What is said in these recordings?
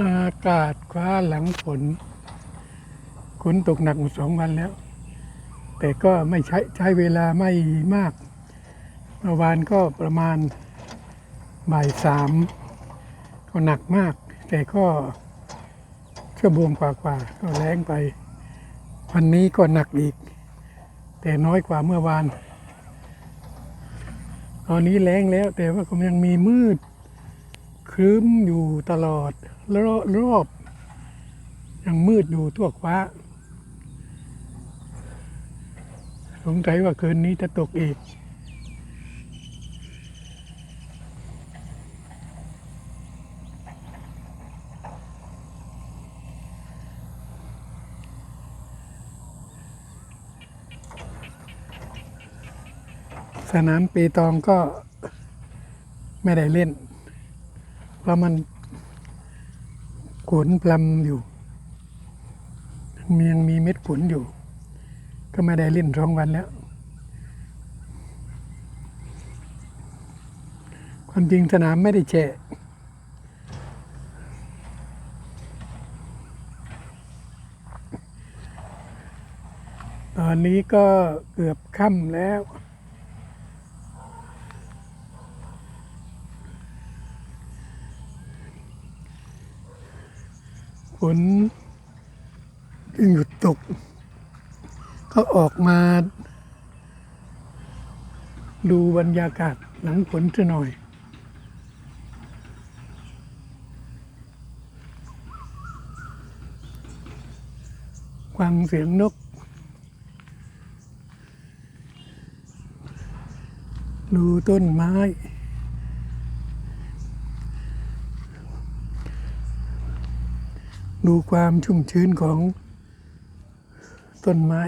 อากาศฟ้าหลังฝนฝนตกหนักมาสองวันแล้ว แต่ก็ไม่ใช้ใช้เวลาไม่มากเมื่อวานก็ประมาณบ่ายสามก็หนักมาก แต่ก็ชั่วโมงกว่าๆก็แรงไป วันนี้ก็หนักอีก แต่น้อยกว่าเมื่อวาน ตอนนี้แรงแล้วแต่ว่าก็ยังมีมืด ครึ้มอยู่ตลอดรอบรอบยังมืดอยู่ทั่วฟ้า สงสัยว่าคืนนี้จะตกอีก สนามปีตองก็ไม่ได้เล่น เพราะมันขนพลำอยู่มันยังมีเม็ดขนอยู่ ก็ไม่ได้เล่นสองวันแล้ว ความจริงสนามไม่ได้แฉะตอนนี้ก็เกือบค่ำแล้ว ฝนจึงหยุดตก ก็ออกมา ดูบรรยากาศหลังฝนซะหน่อยฟังเสียงนก ดูต้นไม้ ดูความชุ่มชื้นของต้นไม้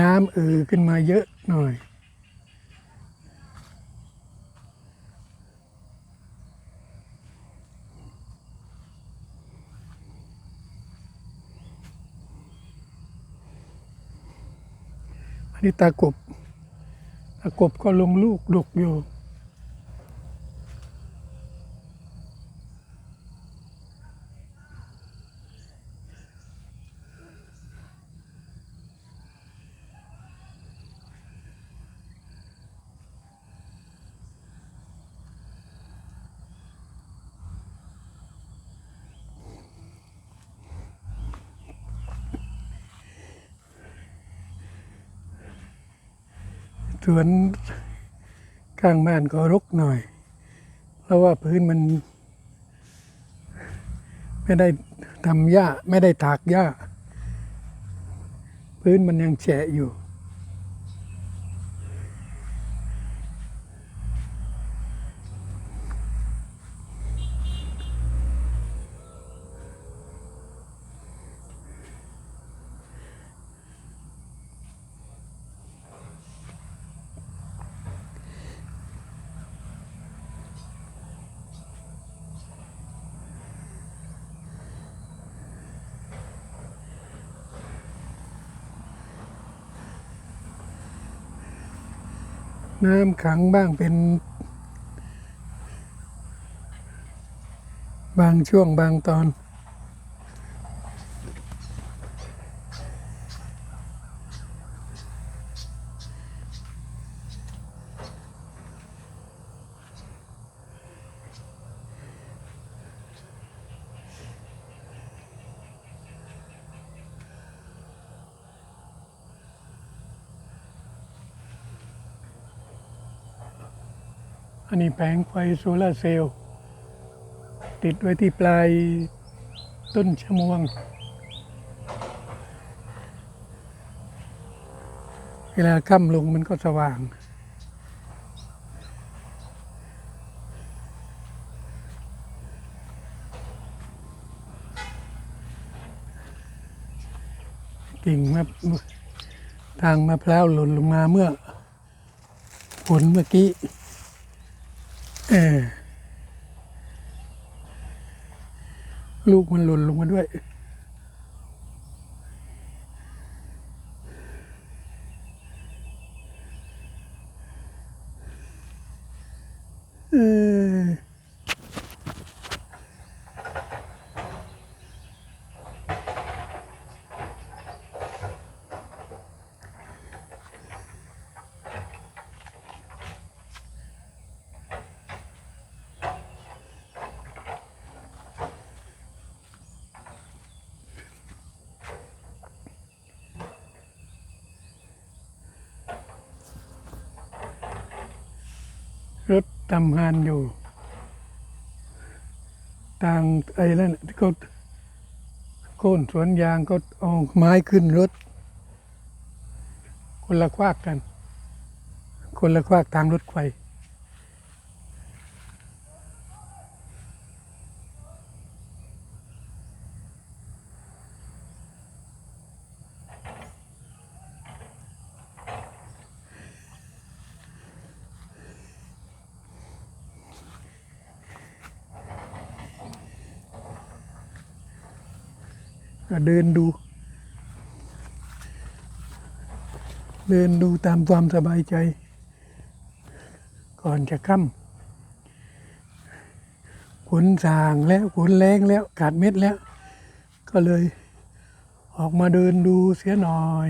น้ำเอ่อขึ้นมาเยอะหน่อย อันนี้ตากบ ตากบก็ลงลูกดกอยู่ สวนข้างบ้านก็รกหน่อย เพราะว่าพื้นมัน ไม่ได้ทำหญ้าไม่ได้ถากหญ้า พื้นมันยังแฉะอยู่ น้ำขังบ้างเป็น บางช่วงบางตอน อันนี้แผงไฟโซลาร์เซลล์ติดไว้ที่ปลายต้นชะมวง เวลาค่ำลงมันก็สว่าง กิ่งมะทางมะพร้าวหล่นลงมาเมื่อฝนเมื่อกี้ เออ ลูกมันหล่นลงมาด้วย เออ ทำงานอยู่ต่างไอ้นั่นที่เขาโค่นสวนยางก็เอาไม้ขึ้นรถ คนละควักกัน คนละควักทางรถไฟ ก็เดินดู เดินดูตามความสบายใจ ก่อนจะค่ำฝนสางแล้วฝนแรงแล้วขาดเม็ดแล้ว ก็เลยออกมาเดินดูเสียหน่อย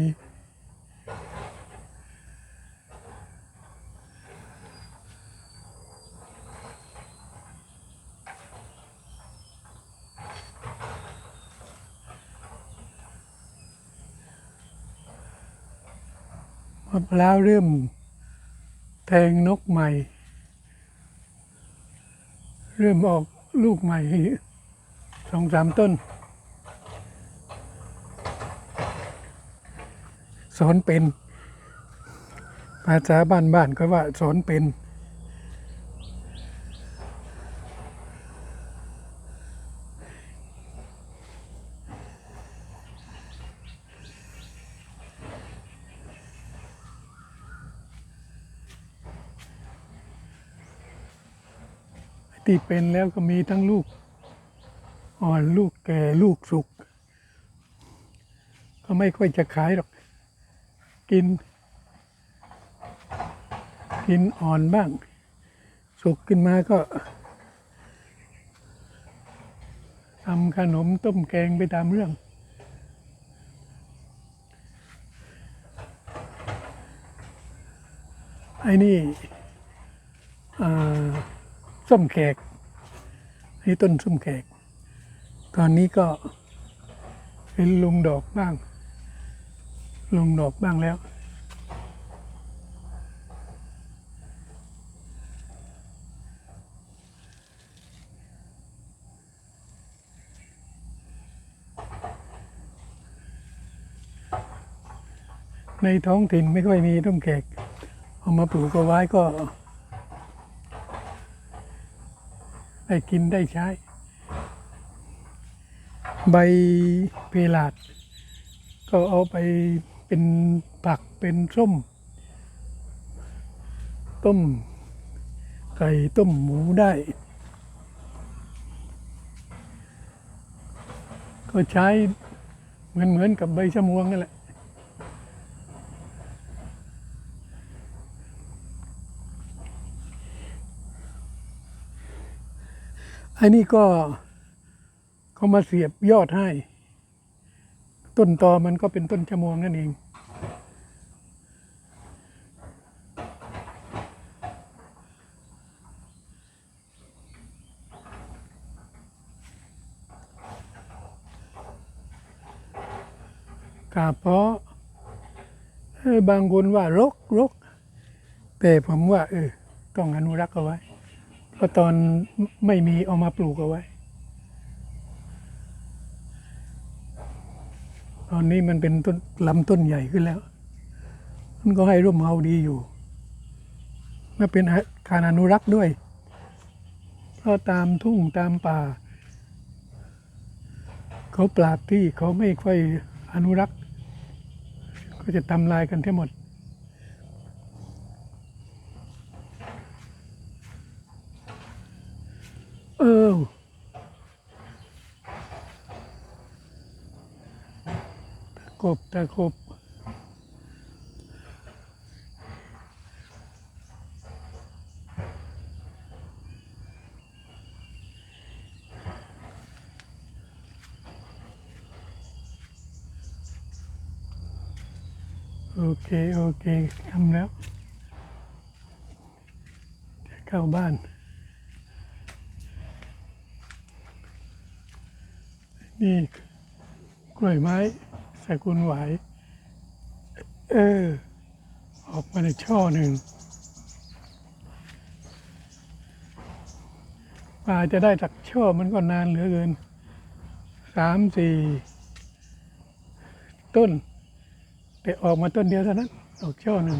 พอแล้วเริ่มแทงนกใหม่ เริ่มออกลูกใหม่สองสามต้น สอนเป็น ภาษาบ้าบ้านๆก็ว่าสอนเป็น ที่เป็นแล้วก็มีทั้งลูกอ่อนลูกแก่ลูกสุก ก็ไม่ค่อยจะขายหรอก กิน กินอ่อนบ้าง สุกขึ้นมาก็ทำขนมต้มแกงไปตามเรื่อง ไอ้นี่อ่า ส้มแขกนี่ต้นส้มแขก ตอนนี้ก็เป็นลุงดอกบ้างลุงดอกบ้างแล้ว ในท้องถิ่นไม่ค่อยมีต้มแขกเอามาปลูกเอาไว้ก็ ได้กินได้ใช้ ใบเพลาด ก็เอาไปเป็นผักเป็นส้ม ต้ม ไก่ต้มหมูได้ ก็ใช้เหมือนเหมือนกับใบชะมวงนั่นแหละ อันนี้ก็เขามาเสียบยอดให้ ต้นตอมันก็เป็นต้นชะมวงนั่นเอง กาเพราะบางคนว่ารกรกแต่ผมว่า เออ ต้องอนุรักษ์เอาไว้ เพราะตอนไม่มีเอามาปลูกเอาไว้ ตอนนี้มันเป็นต้นลำต้นใหญ่ขึ้นแล้ว มันก็ให้ร่มเงาดีอยู่และเป็นการอนุรักษ์ด้วย เพราะตามทุ่งตามป่า เขาปราบที่เขาไม่ค่อยอนุรักษ์ ก็จะทำลายกันทั้งหมด เออตะกบตะกบโอเค โอเคทำแล้ว จะเข้าบ้าน นี่กล้วยไม้สกุลหวาย เออ ออกมาในช่อหนึ่งป่าจะได้จากช่อมันก็นานเหลือเกินสามสี่ต้น แต่ออกมาต้นเดียวเท่านั้น ออกช่อหนึ่ง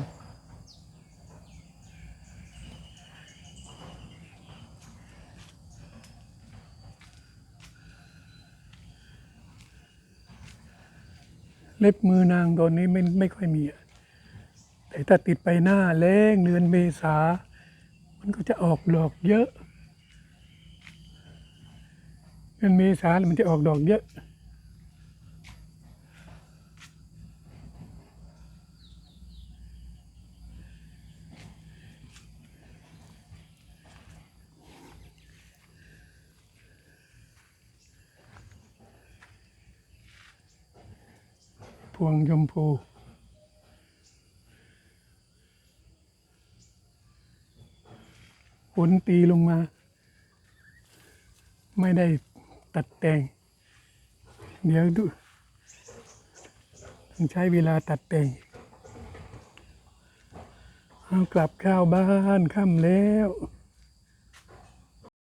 เล็บมือนางตอนนี้ไม่ไม่ค่อยมีอะแต่ถ้าติดไปหน้าแล้งเดือนเมษา มันก็จะออกดอกเยอะเดือนเมษามันจะออกดอกเยอะ พวงชมพู ฝนตีลงมา ไม่ได้ตัดแต่ง เดี๋ยวดูต้องใช้เวลาตัดแต่งเอากลับข้าวบ้านค่ำแล้ว